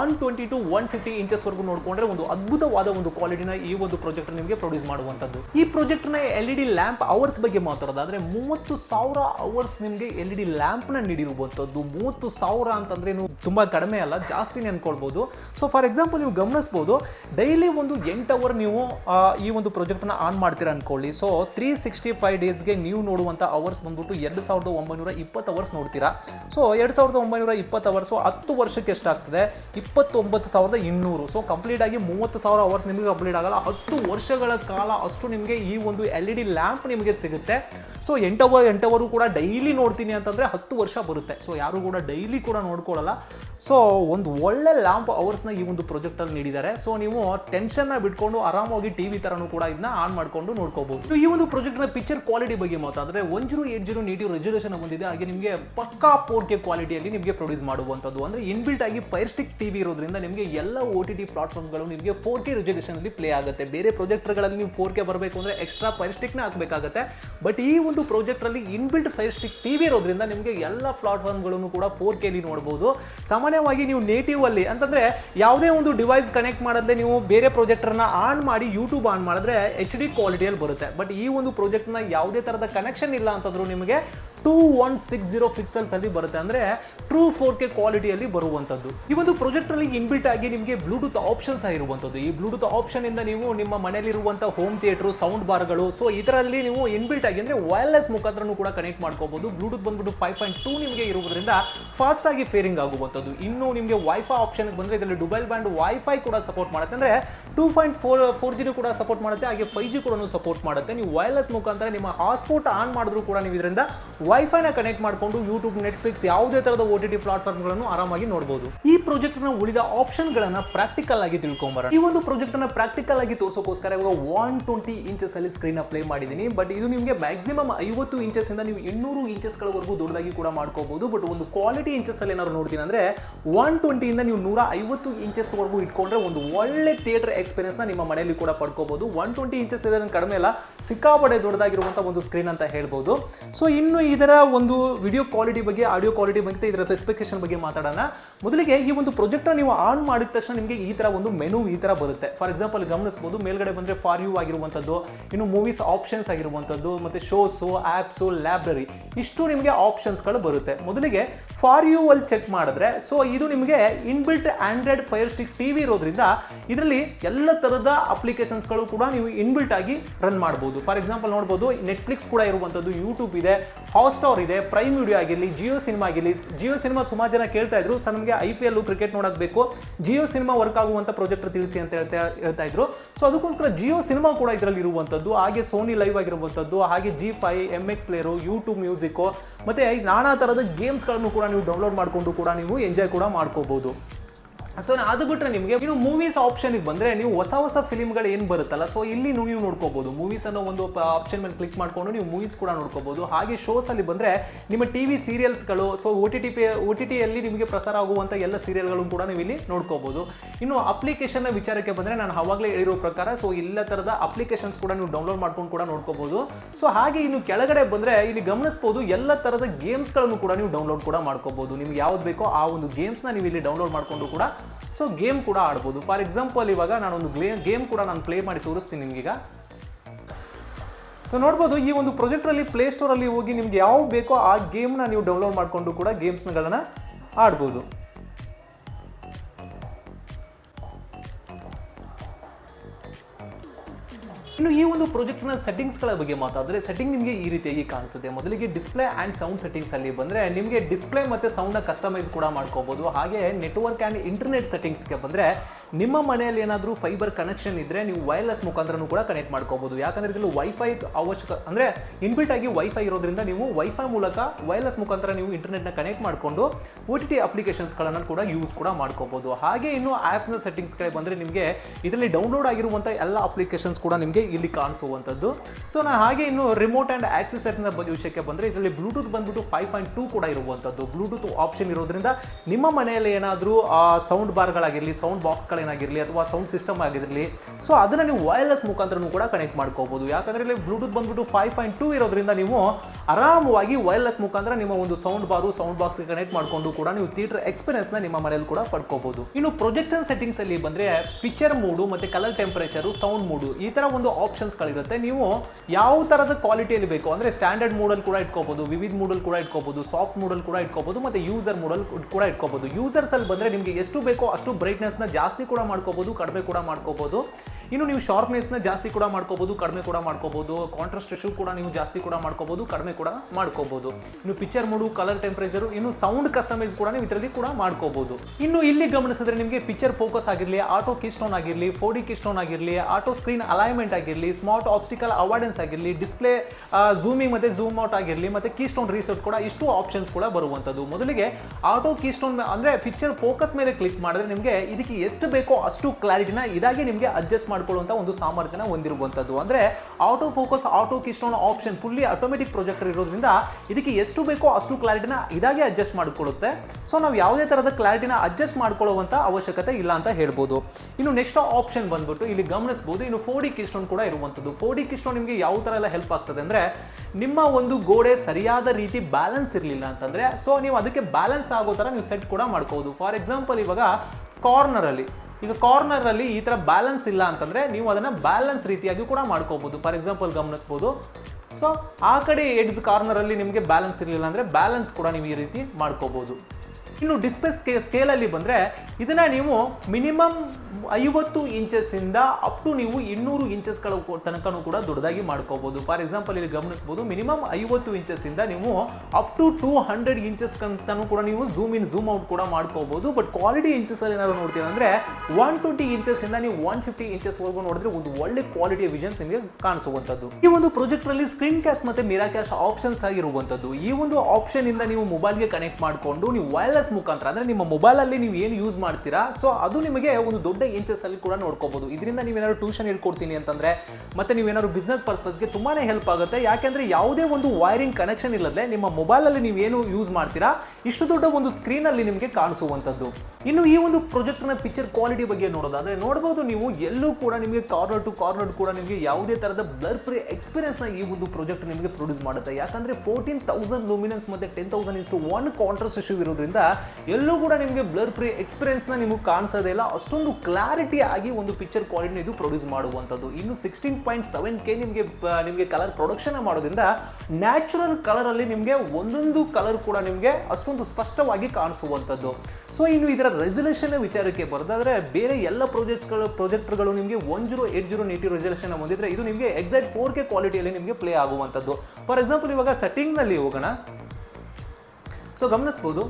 one twenty to one fifty inches ವರೆಗೂ ನೋಡ್ಕೊಂಡ್ರೆ ಒಂದು ಅದ್ಭುತವಾದ ಒಂದು ಕ್ವಾಲಿಟಿನ ಈ ಒಂದು ಪ್ರಾಜೆಕ್ಟ್ ನಿಮಗೆ ಪ್ರೊಡ್ಯೂಸ್ ಮಾಡುವಂಥದ್ದು. ಈ ಪ್ರೊಜೆಕ್ಟ್ನ L E D lamp hours ಬಗ್ಗೆ ಮಾತಾಡೋದಾದರೆ, ಮೂವತ್ತು ಸಾವಿರ ಅವರ್ಸ್ ನಿಮಗೆ ಎಲ್ ಇ ಡಿ ಲ್ಯಾಂಪ್ ನ ನೀಡಿರುವಂಥದ್ದು ಮೂವತ್ತು ಸಾವಿರ ಅಂತಂದ್ರೆ ತುಂಬಾ ಕಡಿಮೆ ಅಲ್ಲ, ಜಾಸ್ತಿನೇ ಅನ್ಕೊಳ್ಬೋದು. ಸೊ ಫಾರ್ ಎಕ್ಸಾಂಪಲ್ ನೀವು ಗಮನಿಸ್ಬೋದು ಡೈಲಿ ಒಂದು ಎಂಟು ಅವರ್ ನೀವು ಈ ಒಂದು ಪ್ರಾಜೆಕ್ಟ್ನ ಆನ್ ಮಾಡ್ತೀರಾ ಅನ್ಕೊಳ್ಳಿ. ಸೊ ತ್ರೀ ಸಿಕ್ಸ್ಟಿ ಫೈವ್ ಡೇಸ್ಗೆ ನೀವು ನೋಡುವಂಥ ಅವರ್ಸ್ ಬಂದ್ಬಿಟ್ಟು ಎರಡು ಸಾವಿರದ ಒಂಬೈನೂರ ಇಪ್ಪತ್ತು ಅವರ್ಸ್ ನೋಡ್ತೀರಾ. ಸೊ ಎರಡು ಸಾವಿರದ ಒಂಬೈನೂರ ಇಪ್ಪತ್ತು ಅವರ್ಸು ಹತ್ತು ವರ್ಷಕ್ಕೆ ಎಷ್ಟಾಗ್ತದೆ? ಇಪ್ಪತ್ತೊಂಬತ್ತು ಸಾವಿರದ ಇನ್ನೂರು. ಸೊ ಕಂಪ್ಲೀಟ್ ಆಗಿ ಮೂವತ್ತು ಸಾವಿರ ಅವರ್ಸ್ ನಿಮಗೆ ಕಂಪ್ಲೀಟ್ ಆಗಲ್ಲ. ಹತ್ತು ವರ್ಷಗಳ ಕಾಲ ಅಷ್ಟು ನಿಮಗೆ ಈ ಒಂದು ಎಲ್ ಇ ಡಿ ಲ್ಯಾಂಪ್ ನಿಮಗೆ ಸಿಗುತ್ತೆ. ಸೊ ಎಂಟವರ್ ಅವರು ಕೂಡ ಡೈಲಿ ನೋಡ್ತೀನಿ ಅಂತಂದರೆ ಹತ್ತು ವರ್ಷ ಬರುತ್ತೆ. ಸೊ ಯಾರು ಕೂಡ ಡೈಲಿ ಕೂಡ ನೋಡ್ಕೊಳ್ಳಲ್ಲ. ಸೊ ಒಂದು ಒಳ್ಳೆ ಲ್ಯಾಂಪ್ ಅವರ್ಸ್ನ ಈ ಒಂದು ಪ್ರಾಜೆಕ್ಟಲ್ಲಿ ನೀಡಿದ್ದಾರೆ. ಸೊ ನೀವು ಟೆನ್ಷನ್ನ ಬಿಟ್ಕೊಂಡು ಆರಾಮಾಗಿ ಟಿವಿ ತರನು ಕೂಡ ಇದನ್ನ ಆನ್ ಮಾಡ್ಕೊಂಡು ನೋಡ್ಕೋಬಹುದು ಈ ಒಂದು ಪ್ರಾಜೆಕ್ಟ್ನ ಪಿಕ್ಚರ್ ಕ್ವಾಲಿಟಿ ಬಗ್ಗೆ ಮಾತಾಡಿದ್ರೆ one zero eight zero native resolution ಬಂದಿದೆ ಹಾಗೆ ನಿಮಗೆ ಪಕ್ಕಾ ಫೋರ್ ಕೆ ಕ್ವಾಲಿಟಿಯಲ್ಲಿ ನಿಮಗೆ ಪ್ರೊಡ್ಯೂಸ್ ಮಾಡುವಂಥದ್ದು. ಅಂದ್ರೆ ಇನ್ಬಿಲ್ಟ್ ಆಗಿ ಫೈರ್ ಸ್ಟಿಕ್ ಟಿವಿ ಇರೋದ್ರಿಂದ ನಿಮಗೆ ಎಲ್ಲ ಓ ಟಿ ಟಿ ಪ್ಲಾಟ್ಫಾರ್ಮ್ಗಳು ನಿಮಗೆ ಫೋರ್ ಕೆ ರೆಸಲ್ಯೂಷನ್ ಅಲ್ಲಿ ಪ್ಲೇ ಆಗುತ್ತೆ. ಬೇರೆ ಪ್ರಾಜೆಕ್ಟರ್ಗಳಲ್ಲಿ ನೀವು ಫೋರ್ ಕೆ ಬರಬೇಕು ಅಂದ್ರೆ ಎಕ್ಸ್ಟ್ರಾ ಫೈರ್ ಸ್ಟಿಕ್ನ ಹಾಕಬೇಕಾಗುತ್ತೆ. ಬಟ್ ಈ ಒಂದು ಪ್ರಾಜೆಕ್ಟ್ ಅಲ್ಲಿ ಇನ್ಬಿಲ್ಟ್ ಫೈರ್ ಸ್ಟಿಕ್ ಟಿವಿ ಇರೋದ್ರಿಂದ ನಿಮಗೆ ಎಲ್ಲ ಪ್ಲಾಟ್ಫಾರ್ಮ್ಗಳನ್ನು ಕೂಡ ಫೋರ್ ಕೆಲಿ ನೋಡಬಹುದು ಸಾಮಾನ್ಯವಾಗಿ ನೀವು ನೇಟಿವ್ ಅಲ್ಲಿ ಅಂತಂದ್ರೆ ಯಾವುದೇ ಒಂದು ಡಿವೈಸ್ ಕನೆಕ್ಟ್ ಮಾಡದೆ ನೀವು ಬೇರೆ ಪ್ರೊಜೆಕ್ಟರ್ನ ಆನ್ ಮಾಡಿ ಯೂಟ್ಯೂಬ್ ಆನ್ ಮಾಡಿದ್ರೆ ಎಚ್ ಡಿ ಕ್ವಾಲಿಟಿಯಲ್ಲಿ ಬರುತ್ತೆ. ಬಟ್ ಈ ಒಂದು ಪ್ರಾಜೆಕ್ಟ್ನ ಯಾವುದೇ ತರದ ಕನೆಕ್ಷನ್ ಇಲ್ಲ ಅಂತಂದ್ರೂ ನಿಮಗೆ two one six zero pixels ಅಲ್ಲಿ ಬರುತ್ತೆ. ಅಂದ್ರೆ ಟ್ರೂ ಫೋರ್ ಕೆ ಕ್ವಾಲಿಟಿಯಲ್ಲಿ ಬರುವಂತದ್ದು. ಈ ಒಂದು ಪ್ರೊಜೆಕ್ಟ್ ಅಲ್ಲಿ ಇನ್ಬಿಲ್ಟ್ ಆಗಿ ನಿಮಗೆ ಬ್ಲೂಟೂತ್ ಆಪ್ಷನ್ಸ್ ಆಗಿರುವಂತದ್ದು ಈ ಬ್ಲೂಟೂತ್ ಆಪ್ಷನ್ ಇಂದ ನೀವು ನಿಮ್ಮ ಮನೆಯಲ್ಲಿರುವಂಥ ಹೋಮ್ ಥಿಯೇಟರ್ ಸೌಂಡ್ ಬಾರ್ಗಳು ಸೊ ಇದರಲ್ಲಿ ನೀವು ಇನ್ಬಿಲ್ಟ್ ಆಗಿ ಅಂದ್ರೆ ವೈರ್ಲೆಸ್ ಮುಖಾಂತರನು ಕೂಡ ಕನೆಕ್ಟ್ ಮಾಡ್ಕೋಬಹುದು ಬ್ಲೂಟೂತ್ ಬಂದ್ಬಿಟ್ಟು ಫೈವ್ ಪಾಯಿಂಟ್ ಟೂ ನಿಮಗೆ ಇರುವುದರಿಂದ ಫಾಸ್ಟ್ ಆಗಿ ಫೇರಿಂಗ್ ಆಗುವಂಥದ್ದು. ಇನ್ನು ನಿಮಗೆ ವೈಫೈ ಆಪ್ಷನ್ ಬಂದ್ರೆ ಇದರಲ್ಲಿ ಡುಬೈಲ್ ಬ್ಯಾಂಡ್ ವೈಫೈ ಕೂಡ ಸಪೋರ್ಟ್ ಮಾಡುತ್ತೆ. ಅಂದ್ರೆ two point four four G ಕೂಡ ಸಪೋರ್ಟ್ ಮಾಡುತ್ತೆ. ಹಾಗೆ ಫೈವ್ ಜಿ ಕೂಡ ಸಪೋರ್ಟ್ ಮಾಡುತ್ತೆ. ನೀವು ವೈರ್ಲೆಸ್ ಮುಖಾಂತರ ನಿಮ್ಮ ಹಾಟ್ಸ್ಪಾಟ್ ಆನ್ ಮಾಡಿದ್ರು ಕೂಡ ನೀವು ಇದರಿಂದ ವೈಫೈನ ಕನೆಕ್ಟ್ ಮಾಡಿಕೊಂಡು ಯೂಟ್ಯೂಬ್ ನೆಟ್ಫ್ಲಿಕ್ಸ್ ಯಾವುದೇ ತರದ ಓ ಟಿ ಟಿ ಪ್ಲಾಟ್ಫಾರ್ಮ್ಗಳನ್ನು ಆರಾಮಾಗಿ ನೋಡಬಹುದು ಈ ಪ್ರಾಜೆಕ್ಟ್ನ ಉಳಿದ ಆಪ್ಷನ್ಗಳನ್ನ ಪ್ರಾಕ್ಟಿಕಲ್ ಆಗಿ ತಿಳ್ಕೊಂಬರ ಈ ಒಂದು ಪ್ರಾಜೆಕ್ಟ್ನ ಪ್ರಾಕ್ಟಿಕಲ್ ಆಗಿ ತೋರಿಸೋಕ್ಕೋಸ್ಕರ ಇವಾಗ ಒನ್ ಟ್ವೆಂಟಿ ಇಂಚಸ್ ಅಲ್ಲಿ ಸ್ಕ್ರೀನ್ ಅಪ್ಲೈ ಮಾಡಿದ್ದೀನಿ. ಬಟ್ ಇದು ನಿಮಗೆ ಮ್ಯಾಕ್ಸಿಮಮ್ ಐವತ್ತು ಇಂಚಸ್ ಇಂದ ನೀವು ಇನ್ನೂರು ಇಂಚಸ್ ಗಳವರೆಗೂ ದೊಡ್ಡದಾಗಿ ಕೂಡ ಮಾಡ್ಕೋಬಹುದು. ಬಟ್ ಒಂದು ಕ್ವಾಲಿಟಿ ಇಂಚಸ್ ಅಲ್ಲಿ ಏನಾದ್ರು ನೋಡ್ತೀನಿ ಅಂದ್ರೆ ಒನ್ ಟ್ವೆಂಟಿಯಿಂದ ನೀವು ನೂರ ಐವತ್ತು ಇಂಚಸ್ ವರೆಗೂ ಇಟ್ಕೊಂಡ್ರೆ ಒಂದು ಒಳ್ಳೆ ಥಿಯೇಟರ್ ಎಕ್ಸ್ಪೀರಿಯನ್ಸ್ನ ನಿಮ್ಮ ಮನೆಯಲ್ಲಿ ಕೂಡ ಪಡ್ಕೋಬಹುದು ಒನ್ ಟ್ವೆಂಟಿ ಇಂಚಸ್ ಇದರ ಕಡಿಮೆ ಅಲ್ಲ, ಸಿಕ್ಕಾಪಡೆ ದೊಡ್ಡದಾಗಿರುವಂತಹ ಒಂದು ಸ್ಕ್ರೀನ್ ಅಂತ ಹೇಳ್ಬೋದು. ಸೊ ಇನ್ನು ಇದರ ಒಂದು ವಿಡಿಯೋ ಕ್ವಾಲಿಟಿ ಬಗ್ಗೆ ಆಡಿಯೋ ಕ್ವಾಲಿಟಿ ಬಗ್ಗೆ, ಇದರ ಸ್ಪೆಸಿಫಿಕೇಶನ್ ಬಗ್ಗೆ ಮಾತಾಡೋಣ. ಮೊದಲಿಗೆ ಈ ಒಂದು ಪ್ರೊಜೆಕ್ಟ್ನ ನೀವು ಆನ್ ಮಾಡಿದ ತಕ್ಷಣ ನಿಮಗೆ ಈ ತರ ಒಂದು ಮೆನು ಈ ತರ ಬರುತ್ತೆ. ಫಾರ್ ಎಕ್ಸಾಂಪಲ್ ಗಮನಿಸಬಹುದು ಮೇಲ್ಗಡೆ ಬಂದ್ರೆ ಫಾರ್ ಯು ಆಗಿರುವಂತದ್ದು, ಇನ್ನು ಮೂವೀಸ್ ಆಪ್ಷನ್ಸ್ ಆಗಿರುವಂತದ್ದು, ಮತ್ತೆ ಶೋಸು ಆ್ಯಪ್ಸು ಲೈಬ್ರರಿ ಇಷ್ಟು ನಿಮಗೆ ಆಪ್ಷನ್ಸ್ಗಳು ಬರುತ್ತೆ. ಮೊದಲಿಗೆ ಫಾರ್ ಯು ಅಲ್ಲಿ ಚೆಕ್ ಮಾಡಿದ್ರೆ ಸೊ ಇದು ನಿಮಗೆ inbuilt Android fire stick TV ಇರೋದ್ರಿಂದ ಇದರಲ್ಲಿ ಎಲ್ಲ ತರದ ಅಪ್ಲಿಕೇಶನ್ಸ್ಗಳು ಕೂಡ ನೀವು ಇನ್ಬಿಲ್ಟ್ ಆಗಿ ರನ್ ಮಾಡಬಹುದು ಫಾರ್ ಎಕ್ಸಾಂಪಲ್ ನೋಡಬಹುದು ನೆಟ್ಫ್ಲಿಕ್ಸ್ ಕೂಡ ಇರುವಂತದ್ದು ಯೂಟ್ಯೂಬ್ ಇದೆ ಹಾಟ್ಸ್ಟಾರ್ ಇದೆ ಪ್ರೈಮ್ ವಿಡಿಯೋ ಆಗಿರಲಿ ಜಿಯೋ ಸಿನಿಮಾ ಆಗಿರಲಿ. ಜಿಯೋ ಸಿನಿಮಾ ಸುಮಾರು ಜನ ಕೇಳ್ತಾ ಇದ್ರು, ಸರ್ ನಮಗೆ ಐ ಪಿ ಎಲ್ ಕ್ರಿಕೆಟ್ ನೋಡಕ್ ಬೇಕು ಜಿಯೋ ಸಿನಿಮಾ ವರ್ಕ್ ಆಗುವಂಥ ಪ್ರಾಜೆಕ್ಟ್ ತಿಳಿಸಿ ಅಂತ ಹೇಳ್ತಾ ಹೇಳ್ತಾ ಇದ್ರು. ಸೊ ಅದಕ್ಕೋಸ್ಕರ ಜಿಯೋ ಸಿನಿಮಾ ಕೂಡ ಇದರಲ್ಲಿ ಇರುವಂತದ್ದು ಹಾಗೆ ಸೋನಿ ಲೈವ್ ಆಗಿರುವಂತದ್ದು ಹಾಗೆ Zee five M X player YouTube music ಮತ್ತೆ ನಾನಾ ತರದ ಗೇಮ್ಸ್ಗಳನ್ನು ಕೂಡ ಡೌನ್ಲೋಡ್ ಮಾಡಿಕೊಂಡು ಕೂಡ ನೀವು ಎಂಜಾಯ್ ಕೂಡ ಮಾಡ್ಕೋಬಹುದು ಸೊ ಅದು ಬಿಟ್ರೆ ನಿಮಗೆ ಇನ್ನು ಮೂವೀಸ್ ಆಪ್ಷನ್ ಬಂದ್ರೆ ನೀವು ಹೊಸ ಹೊಸ ಫಿಲಿಮ್ಗಳು ಏನು ಬರುತ್ತಲ್ಲ ಸೊ ಇಲ್ಲಿ ನೀವು ನೋಡ್ಕೋಬಹುದು ಮೂವೀಸ್ ಅನ್ನೋ ಒಂದು ಆಪ್ಷನ್ ಮೇಲೆ ಕ್ಲಿಕ್ ಮಾಡ್ಕೊಂಡು ನೀವು ಮೂವೀಸ್ ಕೂಡ ನೋಡ್ಕೋಬಹುದು ಹಾಗೆ ಶೋಸ್ ಅಲ್ಲಿ ಬಂದ್ರೆ ನಿಮ್ಮ TV ಸೀರಿಯಲ್ಸ್ಗಳು so O T T O T ಟಿಯಲ್ಲಿ ನಿಮಗೆ ಪ್ರಸಾರ ಆಗುವಂತ ಎಲ್ಲ ಸೀರಿಯಲ್ಗಳು ಕೂಡ ನೀವು ಇಲ್ಲಿ ನೋಡ್ಕೋಬಹುದು ಇನ್ನು ಅಪ್ಲಿಕೇಶನ್ ವಿಚಾರಕ್ಕೆ ಬಂದ್ರೆ ನಾನು ಆವಾಗಲೇ ಹೇಳಿರೋ ಪ್ರಕಾರ ಸೊ ಎಲ್ಲ ತರದ ಅಪ್ಲಿಕೇಶನ್ಸ್ ಕೂಡ ನೀವು ಡೌನ್ಲೋಡ್ ಮಾಡ್ಕೊಂಡು ಕೂಡ ನೋಡ್ಕೋಬಹುದು ಸೊ ಹಾಗೆ ಇನ್ನು ಕೆಳಗಡೆ ಬಂದ್ರೆ ಇಲ್ಲಿ ಗಮನಿಸಬಹುದು ಎಲ್ಲ ತರದ ಗೇಮ್ಸ್ಗಳನ್ನು ಕೂಡ ನೀವು ಡೌನ್ಲೋಡ್ ಕೂಡ ಮಾಡ್ಕೋಬಹುದು ನಿಮ್ಗೆ ಯಾವ್ದು ಬೇಕೋ ಆ ಒಂದು ಗೇಮ್ಸ್ನ ನೀವು ಇಲ್ಲಿ ಡೌನ್ಲೋಡ್ ಮಾಡ್ಕೊಂಡು ಕೂಡ ಸೊ ಗೇಮ್ ಕೂಡ ಆಡ್ಬೋದು ಫಾರ್ ಎಕ್ಸಾಂಪಲ್ ಇವಾಗ ಒಂದು ಗೇಮ್ ಕೂಡ ನಾನು ಪ್ಲೇ ಮಾಡಿ ತೋರಿಸ್ತೀನಿ ನಿಮ್ಗೀಗ. ಸೊ ನೋಡ್ಬೋದು, ಈ ಒಂದು ಪ್ರೊಜೆಕ್ಟ್ರಲ್ಲಿ ಪ್ಲೇ ಸ್ಟೋರಲ್ಲಿ ಹೋಗಿ ನಿಮ್ಗೆ ಯಾವ ಬೇಕೋ ಆ ಗೇಮ್ನ ನೀವು ಡೌನ್ಲೋಡ್ ಮಾಡಿಕೊಂಡು ಕೂಡ ಗೇಮ್ಸ್ಗಳನ್ನ ಆಡ್ಬೋದು. ಇನ್ನು ಈ ಒಂದು ಪ್ರಾಜೆಕ್ಟ್ನ ನ ಸೆಟ್ಟಿಂಗ್ಸ್ಗಳ ಬಗ್ಗೆ ಮಾತಾಡಿದ್ರೆ ಸೆಟ್ಟಿಂಗ್ ನಿಮಗೆ ಈ ರೀತಿಯಾಗಿ ಕಾಣಿಸುತ್ತೆ. ಮೊದಲಿಗೆ ಡಿಸ್ಪ್ಲೇ ಅಂಡ್ ಸೌಂಡ್ ಸೆಟ್ಟಿಂಗ್ಸ್ ಅಲ್ಲಿ ಬಂದ್ರೆ ನಿಮಗೆ ಡಿಸ್ಪ್ಲೇ ಮತ್ತೆ ಸೌಂಡ್ನ ಕಸ್ಟಮೈಸ್ ಕೂಡ ಮಾಡ್ಕೋಬೋದು. ಹಾಗೆ ನೆಟ್ವರ್ಕ್ ಅಂಡ್ ಇಂಟರ್ನೆಟ್ ಸೆಟ್ಟಿಂಗ್ಸ್ಗೆ ಬಂದ್ರೆ ನಿಮ್ಮ ಮನೆಯಲ್ಲಿ ಏನಾದರೂ ಫೈಬರ್ ಕನೆಕ್ಷನ್ ಇದ್ರೆ ನೀವು ವೈರ್ಲೆಸ್ ಮುಖಾಂತರನೂ ಕೂಡ ಕನೆಕ್ಟ್ ಮಾಡ್ಕೋಬಹುದು ಯಾಕಂದ್ರೆ ಇದರಲ್ಲಿ ವೈಫೈ ಅವಶ್ಯಕ, ಅಂದ್ರೆ ಇನ್ಬಿಲ್ಟ್ ಆಗಿ ವೈಫೈ ಇರೋದ್ರಿಂದ ನೀವು ವೈಫೈ ಮೂಲಕ ವೈರ್ಲೆಸ್ ಮುಖಾಂತರ ನೀವು ಇಂಟರ್ನೆಟ್ನ ಕನೆಕ್ಟ್ ಮಾಡಿಕೊಂಡು ಒ ಟಿ ಟಿ ಅಪ್ಲಿಕೇಶನ್ಸ್ ಗಳನ್ನ ಕೂಡ ಯೂಸ್ ಕೂಡ ಮಾಡ್ಕೋಬಹುದು ಹಾಗೆ ಇನ್ನು ಆಪ್ನ ಸೆಟ್ಟಿಂಗ್ಸ್ ಕಡೆ ಬಂದ್ರೆ ನಿಮಗೆ ಇದರಲ್ಲಿ ಡೌನ್ಲೋಡ್ ಆಗಿರುವಂತ ಎಲ್ಲ ಅಪ್ಲಿಕೇಶನ್ಸ್ ಕೂಡ ನಿಮಗೆ ಇಲ್ಲಿ ಕಾಣಿಸುವಂಥದ್ದು. ಸೊ ನಾ ಹಾಗೆ ಇನ್ನು ರಿಮೋಟ್ ಆ್ಯಂಡ್ ಆಕ್ಸೆಸರೀಸ್ನ ಬಗ್ಗೆ ವಿಷಯಕ್ಕೆ ಬಂದರೆ, ಇದರಲ್ಲಿ ಬ್ಲೂಟೂತ್ ಬಂದ್ಬಿಟ್ಟು ಫೈವ್ ಪಾಯಿಂಟ್ ಟೂ ಕೂಡ ಇರುವಂಥದ್ದು. ಬ್ಲೂಟೂತ್ ಆಪ್ಷನ್ ಇರೋದ್ರಿಂದ ನಿಮ್ಮ ಮನೆಯಲ್ಲಿ ಏನಾದರೂ, ಆ ಸೌಂಡ್ ಬಾರ್ಗಳಾಗಿರಲಿ ಸೌಂಡ್ ಬಾಕ್ಸ್ಗಳೇನಾಗಿರಲಿ ಅಥವಾ ಸೌಂಡ್ ಸಿಸ್ಟಮ್ ಆಗಿರಲಿ ಸೊ ಅದನ್ನು ನೀವು ವೈರ್ಲೆಸ್ ಮುಖಾಂತರನೂ ಕೂಡ ಕನೆಕ್ಟ್ ಮಾಡ್ಕೋಬೋದು. ಯಾಕಂದರೆ ಇಲ್ಲಿ ಬ್ಲೂಟೂತ್ ಬಂದ್ಬಿಟ್ಟು ಫೈವ್ ಪಾಯಿಂಟ್ ಟೂ ಇರೋದ್ರಿಂದ ನೀವು ಆರಾಮವಾಗಿ ವೈರ್ಲೆಸ್ ಮುಖಾಂತರ ನಿಮ್ಮ ಒಂದು ಸೌಂಡ್ ಬಾರು ಸೌಂಡ್ ಬಾಕ್ಸ್ಗೆ ಕನೆಕ್ಟ್ ಮಾಡ್ಕೊಂಡು ಕೂಡ ನೀವು ಥಿಯೇಟರ್ ಎಕ್ಸ್ಪೀರಿಯನ್ಸ್ನ ನಿಮ್ಮ ಮನೆಯಲ್ಲಿ ಕೂಡ ಪಡ್ಕೋಬೋದು. ಇನ್ನು ಪ್ರೊಜೆಕ್ಷನ್ ಸೆಟ್ಟಿಂಗ್ಸ್ ಅಲ್ಲಿ ಬಂದ್ರೆ ಪಿಕ್ಚರ್ ಮೂಡು ಮತ್ತು ಕಲರ್ ಟೆಂಪರೇಚರು ಸೌಂಡ್ ಮೂಡು ಈ ಥರ ಒಂದು ಆಪ್ಷನ್ಸ್ ಗಳಿರುತ್ತೆ. ನೀವು ಯಾವ ತರದ ಕ್ವಾಲಿಟಿಯಲ್ಲಿ ಬೇಕು? ಅಂದ್ರೆ ಸ್ಟ್ಯಾಂಡರ್ಡ್ ಮೂಡಲ್ ಕೂಡ ಇಟ್ಕೋಬಹುದು ವಿವಿಧ ಮೂಡಲ್ ಕೂಡ ಇಟ್ಕೋಬಹುದು ಸಾಫ್ಟ್ ಮೂಡಲ್ ಕೂಡ ಇಟ್ಕೋಬಹುದು ಮತ್ತೆ ಯೂಸರ್ ಮೂಡಲ್ ಕೂಡ ಇಟ್ಕೋಬಹುದು ಯೂಸರ್ಸ್ ಅಲ್ಲಿ ಬಂದ್ರೆ ನಿಮಗೆ ಎಷ್ಟು ಬೇಕೋ ಅಷ್ಟು ಬ್ರೈಟ್ನೆಸ್ನ ಜಾಸ್ತಿ ಕೂಡ ಮಾಡ್ಕೋಬಹುದು ಕಡಿಮೆ ಕೂಡ ಮಾಡ್ಕೋಬಹುದು ಇನ್ನು ನೀವು ಶಾರ್ಪ್ನೆಸ್ನ ಜಾಸ್ತಿ ಕೂಡ ಮಾಡ್ಕೋಬಹುದು ಕಡಿಮೆ ಕೂಡ ಮಾಡ್ಕೋಬಹುದು ಕಾಂಟ್ರಾಸ್ಟ್ ರೇಷಿಯೋ ಕೂಡ ನೀವು ಜಾಸ್ತಿ ಕೂಡ ಮಾಡ್ಕೋಬಹುದು ಕಡಿಮೆ ಕೂಡ ಮಾಡ್ಕೋಬೋದು. ಇನ್ನು ಪಿಕ್ಚರ್ ಮೂಡು ಕಲರ್ ಟೆಂಪರೇಚರ್ ಇನ್ನು ಸೌಂಡ್ ಕಸ್ಟಮೈಸ್ ಕೂಡ ನೀವು ಇದರಲ್ಲಿ ಕೂಡ ಮಾಡ್ಕೋಬಹುದು ಇನ್ನು ಇಲ್ಲಿ ಗಮನಿಸಿದ್ರೆ ನಿಮಗೆ ಪಿಕ್ಚರ್ ಫೋಕಸ್ ಆಗಿರಲಿ ಆಟೋ ಕಿಸ್ಟೋನ್ ಆಗಿರಲಿ ಫೋಡಿ ಕಿಸ್ಟೋನ್ ಆಗಿರಲಿ ಆಟೋ ಸ್ಕ್ರೀನ್ ಅಲೈನ್ಮೆಂಟ್ ಆಗಿರಲಿ ಸ್ಮಾರ್ಟ್ ಆಪ್ಸ್ಟಿಕಲ್ ಅವಾರ್ಡೆನ್ಸ್ ಆಗಿರಲಿ ಡಿಸ್ಪ್ಲೇ ಝೂಮಿಂಗ್ ಮತ್ತೆ ಝೂಮ್ ಔಟ್ ಆಗಿರಲಿ, ಮತ್ತೆ ಕೀಸ್ಟೋನ್ ರೀಸೆಟ್ ಕೂಡ ಇಷ್ಟು ಆಪ್ಷನ್ಸ್ ಕೂಡ ಬರುವಂಥದ್ದು. ಮೊದಲಿಗೆ ಆಟೋ ಕೀಸ್ಟೋನ್ ಅಂದ್ರೆ ಪಿಕ್ಚರ್ ಫೋಕಸ್ ಮೇಲೆ ಕ್ಲಿಕ್ ಮಾಡಿದ್ರೆ ನಿಮಗೆ ಇದಕ್ಕೆ ಎಷ್ಟು ಬೇಕೋ ಅಷ್ಟು ಕ್ಲಾರಿಟಿನ ಇದಾಗಿ ನಿಮಗೆ ಅಡ್ಜಸ್ಟ್ ಮಾಡ್ಕೊಳ್ಳುವಂತ ಒಂದು ಸಾಮರ್ಥ್ಯನ ಹೊಂದಿರುವಂಥದ್ದು. ಅಂದ್ರೆ auto focus auto keystone option fully automatic projector ಇರೋದ್ರಿಂದ ಇದಕ್ಕೆ ಎಷ್ಟು ಬೇಕೋ ಅಷ್ಟು ಕ್ಲಾರಿಟಿನ ಇದಾಗೆ ಅಡ್ಜಸ್ಟ್ ಮಾಡಿಕೊಳ್ಳುತ್ತೆ. ಸೊ ನಾವು ಯಾವುದೇ ತರಹದ ಕ್ಲಾರಿಟಿನ ಅಡ್ಜಸ್ಟ್ ಮಾಡ್ಕೊಳ್ಳುವಂತ ಅವಶ್ಯಕತೆ ಇಲ್ಲ ಅಂತ ಹೇಳ್ಬೋದು. ಇನ್ನು ನೆಕ್ಸ್ಟ್ ಆಪ್ಷನ್ ಬಂದ್ಬಿಟ್ಟು ಇಲ್ಲಿ ಗಮನಿಸಬಹುದು ಇನ್ನು ಫೋಡಿ ಕಿಸ್ಟೋನ್ ಕೂಡ ಇರುವಂಥದ್ದು. ಫೋರ್ ಡಿ ಕಿಸ್ಟೋನ್ ನಿಮಗೆ ಯಾವ ಥರ ಎಲ್ಲ ಹೆಲ್ಪ್ ಆಗ್ತದೆ ಅಂದರೆ, ನಿಮ್ಮ ಒಂದು ಗೋಡೆ ಸರಿಯಾದ ರೀತಿ ಬ್ಯಾಲೆನ್ಸ್ ಇರಲಿಲ್ಲ ಅಂತಂದರೆ ಸೊ ನೀವು ಅದಕ್ಕೆ ಬ್ಯಾಲೆನ್ಸ್ ಆಗೋ ಥರ ನೀವು ಸೆಟ್ ಕೂಡ ಮಾಡ್ಕೋಬಹುದು ಫಾರ್ ಎಕ್ಸಾಂಪಲ್ ಇವಾಗ ಕಾರ್ನರಲ್ಲಿ ಇದು ಕಾರ್ನರಲ್ಲಿ ಈ ಥರ ಬ್ಯಾಲೆನ್ಸ್ ಇಲ್ಲ ಅಂತಂದರೆ, ನೀವು ಅದನ್ನು ಬ್ಯಾಲೆನ್ಸ್ ರೀತಿಯಾಗಿ ಕೂಡ ಮಾಡ್ಕೋಬೋದು. ಫಾರ್ ಎಕ್ಸಾಂಪಲ್ ಗಮನಿಸ್ಬೋದು. ಸೊ ಆ ಕಡೆ ಎಡ್ಸ್ ಕಾರ್ನರಲ್ಲಿ ನಿಮಗೆ ಬ್ಯಾಲೆನ್ಸ್ ಇರಲಿಲ್ಲ ಅಂದರೆ ಬ್ಯಾಲೆನ್ಸ್ ಕೂಡ ನೀವು ಈ ರೀತಿ ಮಾಡ್ಕೋಬಹುದು ಇನ್ನು ಡಿಸ್ಪ್ಲೇ ಸ್ಕೇ ಸ್ಕೇಲಲ್ಲಿ ಬಂದರೆ ಇದನ್ನ ನೀವು ಮಿನಿಮಮ್ ಐವತ್ತು ಇಂಚಸ್ಸಿಂದ ಅಪ್ ಟು ನೀವು ಇನ್ನೂರು ಇಂಚಸ್ಗಳ ತನಕನೂ ಕೂಡ ದೊಡ್ಡದಾಗಿ ಮಾಡ್ಕೋಬೋದು. ಫಾರ್ ಎಕ್ಸಾಂಪಲ್ ಇಲ್ಲಿ ಗಮನಿಸ್ಬೋದು ಮಿನಿಮಮ್ ಐವತ್ತು ಇಂಚಸ್ಸಿಂದ ನೀವು up to two hundred inches ತನಕ ಕೂಡ ನೀವು ಝೂಮ್ ಇನ್ ಝೂಮ್ ಔಟ್ ಕೂಡ ಮಾಡ್ಕೋಬೋದು. ಬಟ್ ಕ್ವಾಲಿಟಿ ಇಂಚಸ್ ಅಲ್ಲಿ ಏನಾದ್ರು ನೋಡ್ತೀವಿ ಅಂದ್ರೆ ಒನ್ ಟ್ವೆಂಟಿ ಇಂಚಸ್ಸಿಂದ ನೀವು ಒನ್ ಫಿಫ್ಟಿ ಇಂಚಸ್ ವರೆಗೂ ನೋಡಿದ್ರೆ ಒಂದು ಒಳ್ಳೆ ಕ್ವಾಲಿಟಿಯ ವಿಷನ್ಸ್ ನಿಮಗೆ ಕಾಣಿಸುವಂಥದ್ದು. ಈ ಒಂದು ಪ್ರಾಜೆಕ್ಟ್ರಲ್ಲಿ ಸ್ಕ್ರೀನ್ ಕ್ಯಾಶ್ ಮತ್ತು ಮಿರಾ ಕ್ಯಾಶ್ ಆಪ್ಷನ್ಸ್ ಆಗಿರುವಂಥದ್ದು. ಈ ಒಂದು ಆಪ್ಷನ್ ಇಂದ ನೀವು ಮೊಬೈಲ್ಗೆ ಕನೆಕ್ಟ್ ಮಾಡಿಕೊಂಡು ನೀವು ವೈರ್ಲೆಸ್ ಮುಖಾಂತರ, ಅಂದ್ರೆ ನಿಮ್ಮ ಮೊಬೈಲ್ ಅಲ್ಲಿ ನೀವು ಏನು ಯೂಸ್ ಮಾಡ್ತೀರಾ ಸೊ ಅದು ನಿಮಗೆ ಒಂದು ದೊಡ್ಡ ಇಂಚಸ್ ಅಲ್ಲಿ ಕೂಡ ನೋಡ್ಕೋಬಹುದು ಇದರಿಂದ ನೀವೇನಾದ್ರು ಟ್ಯೂಷನ್ ಹೇಳ್ಕೊಡ್ತೀನಿ ಅಂತಂದ್ರೆ, ಮತ್ತೆ ನೀವೇನಾದ್ರು ಬಿಸ್ನೆಸ್ ಪರ್ಪಸ್ಗೆ ತುಂಬಾನೇ ಹೆಲ್ಪ್ ಆಗುತ್ತೆ. ಯಾಕೆಂದ್ರೆ ಯಾವುದೇ ಒಂದು ವೈರಿಂಗ್ ಕನೆಕ್ಷನ್ ಇಲ್ಲದೆ ನಿಮ್ಮ ಮೊಬೈಲ್ ಅಲ್ಲಿ ನೀವೇನು ಯೂಸ್ ಮಾಡ್ತೀರಾ, ಇಷ್ಟು ದೊಡ್ಡ ಒಂದು ಸ್ಕ್ರೀನ್ ಅಲ್ಲಿ ನಿಮಗೆ ಕಾಣಿಸುವಂತದ್ದು ಇನ್ನು ಈ ಒಂದು ಪ್ರೊಜೆಕ್ಟ್ನ ಪಿಕ್ಚರ್ ಕ್ವಾಲಿಟಿ ಬಗ್ಗೆ ನೋಡೋದಾದ್ರೆ ನೋಡಬಹುದು ನೀವು ಎಲ್ಲೂ ಕೂಡ ನಿಮಗೆ ಕಾರ್ನರ್ ಟು ಕಾರ್ನರ್ ಕೂಡ ನಿಮಗೆ ಯಾವುದೇ ಥರದ ಬ್ಲರ್ ಫ್ರೀ ಎಕ್ಸ್ಪೀರಿಯನ್ಸ್ನ ಈ ಒಂದು ಪ್ರಾಜೆಕ್ಟ್ ನಿಮಗೆ ಪ್ರೊಡ್ಯೂಸ್ ಮಾಡುತ್ತೆ. ಯಾಕಂದರೆ ಫೋರ್ಟೀನ್ ತೌಸಂಡ್ ಲೂಮಿನೆನ್ಸ್ ಮತ್ತೆ ಟೆನ್ ತೌಸಂಡ್ ಇಷ್ಟು ಒನ್ ಕಾಂಟ್ರಾಸ್ಟ್ ಇಶ್ಯೂ ಇರೋದ್ರಿಂದ ಎಲ್ಲೂ ಕೂಡ ನಿಮಗೆ ಬ್ಲರ್ ಫ್ರೀ ಎಕ್ಸ್ಪೀರಿಯನ್ಸ್ನ ನಿಮಗೆ ಕಾಣಿಸೋದೇ ಇಲ್ಲ. ಅಷ್ಟೊಂದು ಕ್ಲಾರಿಟಿ ಆಗಿ ಒಂದು ಪಿಕ್ಚರ್ ಕ್ವಾಲಿಟಿ ಇದು ಪ್ರೊಡ್ಯೂಸ್ ಮಾಡುವಂಥದ್ದು. ಇನ್ನು ಸಿಕ್ಸ್ಟೀನ್ ಪಾಯಿಂಟ್ ಸೆವೆನ್ ಕೆ ನಿಮಗೆ ನಿಮಗೆ ಕಲರ್ ಪ್ರೊಡಕ್ಷನ್ ಮಾಡೋದ್ರಿಂದ ನ್ಯಾಚುರಲ್ ಕಲರ್ ಅಲ್ಲಿ ನಿಮಗೆ ಒಂದೊಂದು ಕಲರ್ ಕೂಡ ನಿಮಗೆ ಅಷ್ಟೊಂದು ಸ್ಪಷ್ಟವಾಗಿ ಕಾಣಿಸುವಂಥದ್ದು. ಸೊ ಇನ್ನು ಇದರ ರೆಸಲ್ಯೂಷನ್ ವಿಚಾರಕ್ಕೆ ಬರೋದಾದ್ರೆ ಬೇರೆ ಎಲ್ಲ ಪ್ರಾಜೆಕ್ಟ್ಗಳು ಪ್ರಾಜೆಕ್ಟ್ಗಳು ನಿಮಗೆ one zero eight zero native resolution ಹೊಂದಿದ್ರೆ ಇದು ನಿಮಗೆ ಎಕ್ಸಾಕ್ಟ್ ಫೋರ್ ಕೆ ಕ್ವಾಲಿಟಿಯಲ್ಲಿ ನಿಮಗೆ ಪ್ಲೇ ಆಗುವಂಥದ್ದು. ಫಾರ್ ಎಕ್ಸಾಂಪಲ್ ಇವಾಗ ಸೆಟ್ಟಿಂಗ್ನಲ್ಲಿ ಹೋಗೋಣ. ಸೊ ಗಮನಿಸ್ಬೋದು.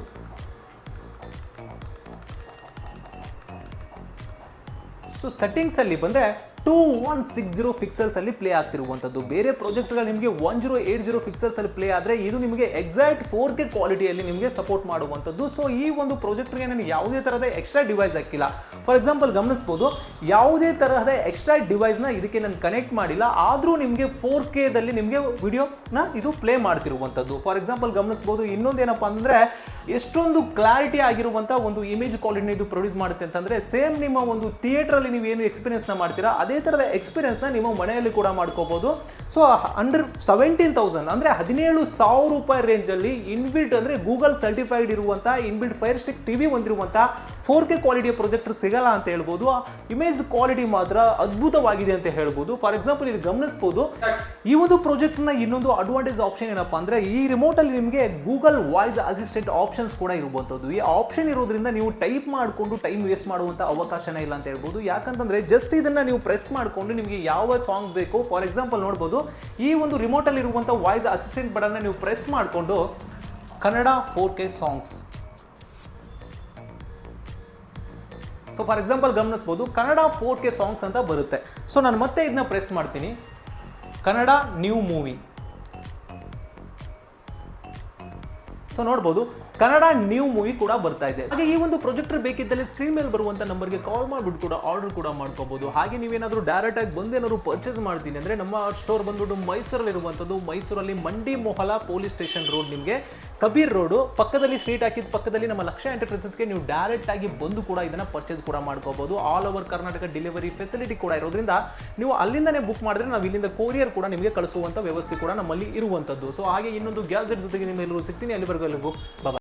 ಸೊ ಸೆಟ್ಟಿಂಗ್ಸಲ್ಲಿ ಬಂದರೆ two one six zero pixels ಅಲ್ಲಿ ಪ್ಲೇ ಆಗ್ತಿರುವಂಥದ್ದು. ಬೇರೆ ಪ್ರಾಜೆಕ್ಟ್ಗಳು ನಿಮಗೆ one zero eight zero pixels ಅಲ್ಲಿ ಪ್ಲೇ ಆದರೆ ಇದು ನಿಮಗೆ ಎಕ್ಸಾಕ್ಟ್ ಫೋರ್ ಕೆ ಕ್ವಾಲಿಟಿಯಲ್ಲಿ ನಿಮಗೆ ಸಪೋರ್ಟ್ ಮಾಡುವಂಥದ್ದು. ಸೊ ಈ ಒಂದು ಪ್ರಾಜೆಕ್ಟ್ಗೆ ನಾನು ಯಾವುದೇ ತರಹದ ಎಕ್ಸ್ಟ್ರಾ ಡಿವೈಸ್ ಹಾಕಿಲ್ಲ. ಫಾರ್ ಎಕ್ಸಾಂಪಲ್ ಗಮನಿಸ್ಬೋದು, ಯಾವುದೇ ತರಹದ ಎಕ್ಸ್ಟ್ರಾ ಡಿವೈಸ್ನ ಇದಕ್ಕೆ ನಾನು ಕನೆಕ್ಟ್ ಮಾಡಿಲ್ಲ. ಆದರೂ ನಿಮಗೆ ಫೋರ್ ಕೆದಲ್ಲಿ ನಿಮಗೆ ವಿಡಿಯೋನ ಇದು ಪ್ಲೇ ಮಾಡ್ತಿರುವಂಥದ್ದು. ಫಾರ್ ಎಕ್ಸಾಂಪಲ್ ಗಮನಿಸ್ಬೋದು ಇನ್ನೊಂದೇನಪ್ಪ ಅಂದರೆ, ಎಷ್ಟೊಂದು ಕ್ಲಾರಿಟಿ ಆಗಿರುವಂಥ ಒಂದು ಇಮೇಜ್ ಕ್ವಾಲಿಟಿನ ಇದು ಪ್ರೊಡ್ಯೂಸ್ ಮಾಡುತ್ತೆ ಅಂತಂದರೆ ಸೇಮ್ ನಿಮ್ಮ ಒಂದು ಥಿಯೇಟ್ರಲ್ಲಿ ನೀವು ಏನು ಎಕ್ಸ್ಪೀರಿಯನ್ಸ್ನ ಮಾಡ್ತೀರಾ, ಅದೇ ಥರದ ಎಕ್ಸ್ಪೀರಿಯನ್ಸ್ನ ನಿಮ್ಮ ಮನೆಯಲ್ಲಿ ಕೂಡ ಮಾಡ್ಕೋಬೋದು. ಸೊ ಅಂಡರ್ ಸೆವೆಂಟೀನ್ ತೌಸಂಡ್ ಅಂದರೆ ಹದಿನೇಳು ಸಾವಿರ ರೂಪಾಯಿ ರೇಂಜಲ್ಲಿ ಇನ್ಬಿಲ್ಟ್ ಅಂದರೆ ಗೂಗಲ್ ಸರ್ಟಿಫೈಡ್ ಇರುವಂಥ inbuilt fire stick T V ಹೊಂದಿರುವಂಥ ಫೋರ್ ಕೆ ಕ್ವಾಲಿಟಿಯ ಪ್ರೊಜೆಕ್ಟರ್ ಸಿಗಲ್ಲ ಅಂತ ಹೇಳ್ಬೋದು. ಆ ಇಮೇಜ್ ಕ್ವಾಲಿಟಿ ಮಾತ್ರ ಅದ್ಭುತವಾಗಿದೆ ಅಂತ ಹೇಳ್ಬೋದು. ಫಾರ್ ಎಕ್ಸಾಂಪಲ್ ಇದು ಗಮನಿಸ್ಬೋದು. ಈ ಒಂದು ಪ್ರೊಜೆಕ್ಟ್ನ ಇನ್ನೊಂದು ಅಡ್ವಾಂಟೇಜ್ ಆಪ್ಷನ್ ಏನಪ್ಪಾ ಅಂದರೆ ಈ ರಿಮೋಟಲ್ಲಿ ನಿಮಗೆ ಗೂಗಲ್ ವಾಯ್ಸ್ ಅಸಿಸ್ಟೆಂಟ್ ಆಪ್ಷನ್ಸ್ ಕೂಡ ಇರುವಂಥದ್ದು. ಈ ಆಪ್ಷನ್ ಇರೋದ್ರಿಂದ ನೀವು ಟೈಪ್ ಮಾಡಿಕೊಂಡು ಟೈಮ್ ವೇಸ್ಟ್ ಮಾಡುವಂಥ ಅವಕಾಶನೇ ಇಲ್ಲ ಅಂತ ಹೇಳ್ಬೋದು. ಯಾಕಂತಂದರೆ ಜಸ್ಟ್ ಇದನ್ನು ನೀವು ಪ್ರೆಸ್ ಮಾಡಿಕೊಂಡು ನಿಮಗೆ ಯಾವ ಸಾಂಗ್ ಬೇಕು ಫಾರ್ ಎಕ್ಸಾಂಪಲ್ ನೋಡ್ಬೋದು. ಈ ಒಂದು ರಿಮೋಟ್ ಅಲ್ಲಿ ಇರುವಂತ ವಾಯ್ಸ್ ಅಸಿಸ್ಟೆಂಟ್ ಬಟನ್ನ ನೀವು ಪ್ರೆಸ್ ಮಾಡಿಕೊಂಡು Kannada four K songs so for example ಗಮನಿಸ್ಬೋದು, ಕನ್ನಡ ಫೋರ್ ಕೆ ಸಾಂಗ್ಸ್ ಅಂತ ಬರುತ್ತೆ. ಸೊ ನಾನು ಮತ್ತೆ ಇದನ್ನ ಪ್ರೆಸ್ ಮಾಡ್ತೀನಿ. ಕನ್ನಡ ನ್ಯೂ ಮೂವಿ ಸೊ ನೋಡ್ಬೋದು ಕನ್ನಡ ನ್ಯೂ ಮೂವಿ ಕೂಡ ಬರ್ತಾ ಇದೆ. ಹಾಗೆ ಈ ಒಂದು ಪ್ರೊಜೆಕ್ಟರ್ ಬೇಕಿದ್ದಲ್ಲಿ ಸ್ಕ್ರೀನ್ ಮೇಲೆ ಬರುವಂತ ನಂಬರ್ಗೆ ಕಾಲ್ ಮಾಡ್ಬಿಟ್ಟು ಕೂಡ ಆರ್ಡರ್ ಕೂಡ ಮಾಡ್ಕೋಬಹುದು ಹಾಗೆ ನೀವೇನಾದ್ರೂ ಡೈರೆಕ್ಟ್ ಆಗಿ ಬಂದು ಏನಾದ್ರು ಪರ್ಚೇಸ್ ಮಾಡ್ತೀನಿ ಅಂದ್ರೆ ನಮ್ಮ ಸ್ಟೋರ್ ಬಂದ್ಬಿಟ್ಟು ಮೈಸೂರಲ್ಲಿ ಇರುವಂತದ್ದು ಮೈಸೂರಲ್ಲಿ ಮಂಡಿ ಮೊಹಲ ಪೊಲೀಸ್ ಸ್ಟೇಷನ್ ರೋಡ್ ನಿಮಗೆ ಕಬೀರ್ ರೋಡು ಪಕ್ಕದಲ್ಲಿ ಸ್ಟ್ರೀಟ್ ಹಾಕಿದ ಪಕ್ಕದಲ್ಲಿ ನಮ್ಮ ಲಕ್ಷ ಎಂಟರ್ಪ್ರೈಸಸ್ಗೆ ನೀವು ಡೈರೆಕ್ಟ್ ಆಗಿ ಬಂದು ಕೂಡ ಇದನ್ನ ಪರ್ಚೇಸ್ ಕೂಡ ಮಾಡ್ಕೋಬಹುದು all over Karnataka delivery facility ಕೂಡ ಇರೋದ್ರಿಂದ ನೀವು ಅಲ್ಲಿಂದನೇ ಬುಕ್ ಮಾಡಿದ್ರೆ ನಾವು ಇಲ್ಲಿಂದ ಕೊರಿಯರ್ ಕೂಡ ನಿಮಗೆ ಕಳಿಸುವಂತ ವ್ಯವಸ್ಥೆ ಕೂಡ ನಮ್ಮಲ್ಲಿ ಇರುವಂತದ್ದು. ಸೊ ಹಾಗೆ ಇನ್ನೊಂದು ಗ್ಯಾಸೆಟ್ ಜೊತೆಗೆ ನಿಮ್ಮೆಲ್ಲರೂ ಸಿಗ್ತೀನಿ. ಅಲ್ಲಿವರೆಗೂ ಎಲ್ಲರಿಗೂ ಬಾಬಾ